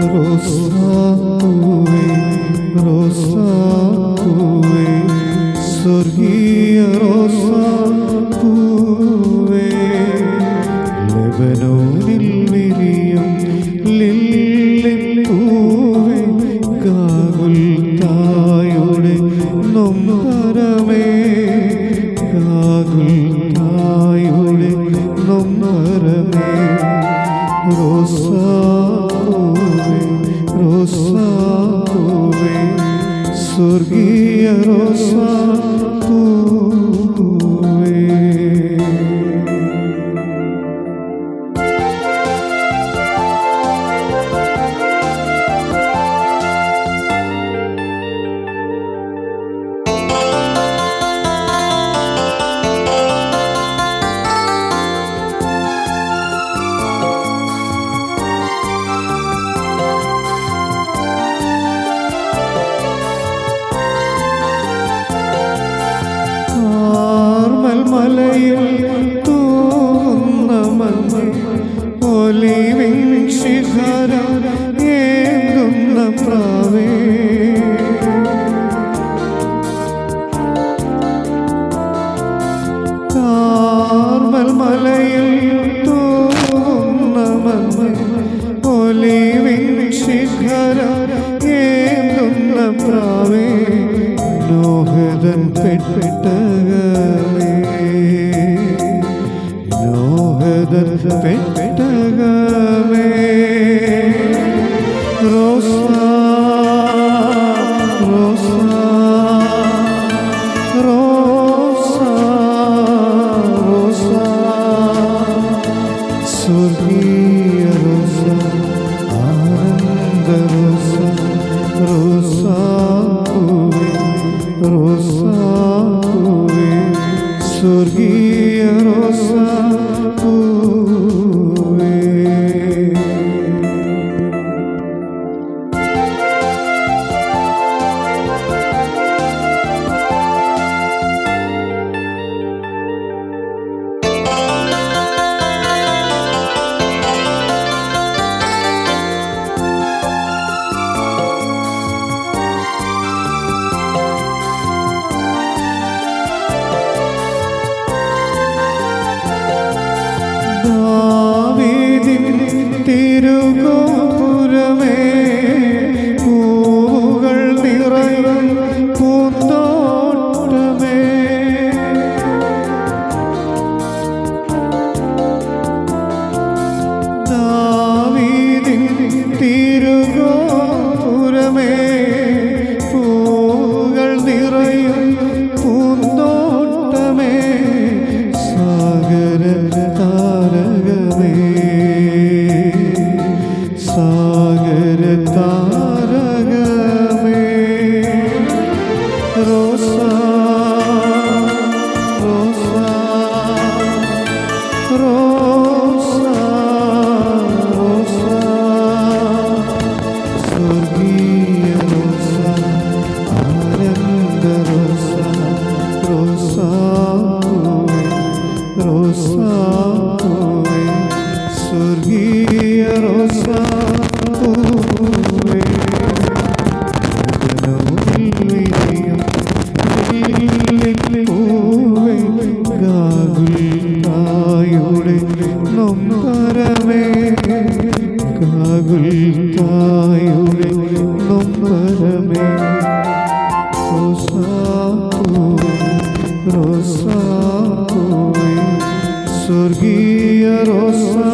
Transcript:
റോസാ റോസാ സ്വർഗീയ റോസാ. വലയിൽ ജീവിതം പെട്ടകളേ നോഹതൽ പെട്ടകമേ. Jesus. സ്വർഗീയ ആനന്ദ സ്നേഹമേ റോസാപ്പൂവേ റോസാപ്പൂവേ സ്വർഗീയ റോസാ